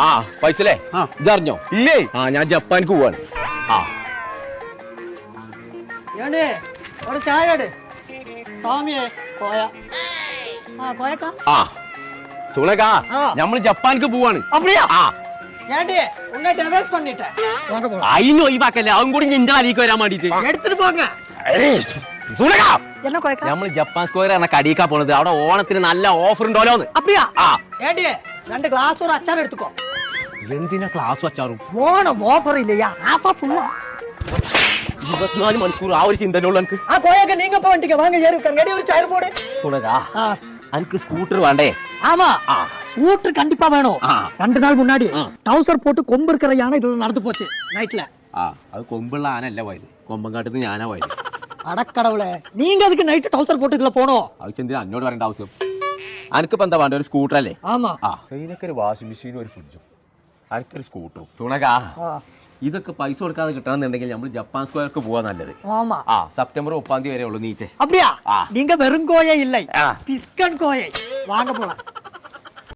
ആ പൈസലേ? ഇതറിഞ്ഞോ? ഇല്ലേ? ആ ഞാൻ ജപ്പാനിക്ക് പോവാണ്. ആ. ആ സുളേക്കാ നമ്മൾ ജപ്പാനിക്ക് പോവാണ്. അതിന് ഒഴിവാക്കല്ലേ അവൻ കൂടി നിന്റെ അലീക്ക് വരാൻ വേണ്ടിട്ട്. എടുത്തിട്ട് നമ്മൾ ജപ്പാൻ സ്ക്വയർ എന്ന കടിയിക്കാ പോണത്. അവിടെ ഓണത്തിന് നല്ല ഓഫർ ഉണ്ടോലോന്ന്. അപ്പിയാ ആ. ഏടിയേ ரெண்டு கிளாஸ் ஒரு அச்சார் எடுத்துக்கோ എന്തിനാ ക്ലാസ് വച്ചാറും ஓணம் ஆஃபர் இல்லையா ஆஃபா ஃபுல்லா ഇരുപത്തിനാല് മണിക്കൂർ ആ ഒരു ചിന്തനുള്ളൂ എനിക്ക് ஆ கோயக்கா நீங்க இப்ப வந்துட்டீங்க வாங்க ஏறி உட்காருங்க எடி ஒரு சேர் போடு സുണകാ ஆ എനിക്ക് സ്കൂട്ടർ வேண்டே ஆமா ஆ. ஸ்கூட்டர் கண்டிப்பா வேணும் ஆ. ரெண்டு நாள் முன்னாடி ஆ. டவுசர் போட்டு கொம்பு இருக்கிற யானை இது நடந்து போச்சு நைட்ல ആ അത് കൊമ്പുള്ള ആനല്ല പോയത് കൊമ്പങ്കാട്ടത്ത് ഞാനാ പോയത് அடக்கடவுளே நீங்க அதுக்கு நைட்டு டவுசர் போட்டுக்கல போனோம் അത് ചെന്തിനാ എന്നോട് പറയേണ്ട ആവശ്യം അനക്കിപ്പോ എന്താ വേണ്ട ഒരു സ്കൂട്ടർ അല്ലേ? ആമാ. ഒരു വാഷിംഗ് മെഷീനും ഒരു ഫ്രിഡ്ജും അനക്കൊരു സ്കൂട്ടറും തുണകാ ഇതൊക്കെ പൈസ കൊടുക്കാതെ കിട്ടണമെന്നുണ്ടെങ്കിൽ നമ്മൾ ജപ്പാൻ സ്ക്വയർക്ക് പോവാ നല്ലത്. ആ സെപ്റ്റംബർ മുപ്പാം തീയതി വരെ ഉള്ളൂ നീച്ചേ. അപ്പടിയാ നിങ്ങൾ വെറും കോയ ഇല്ലേ. കോയ. വാങ്ങ പോണം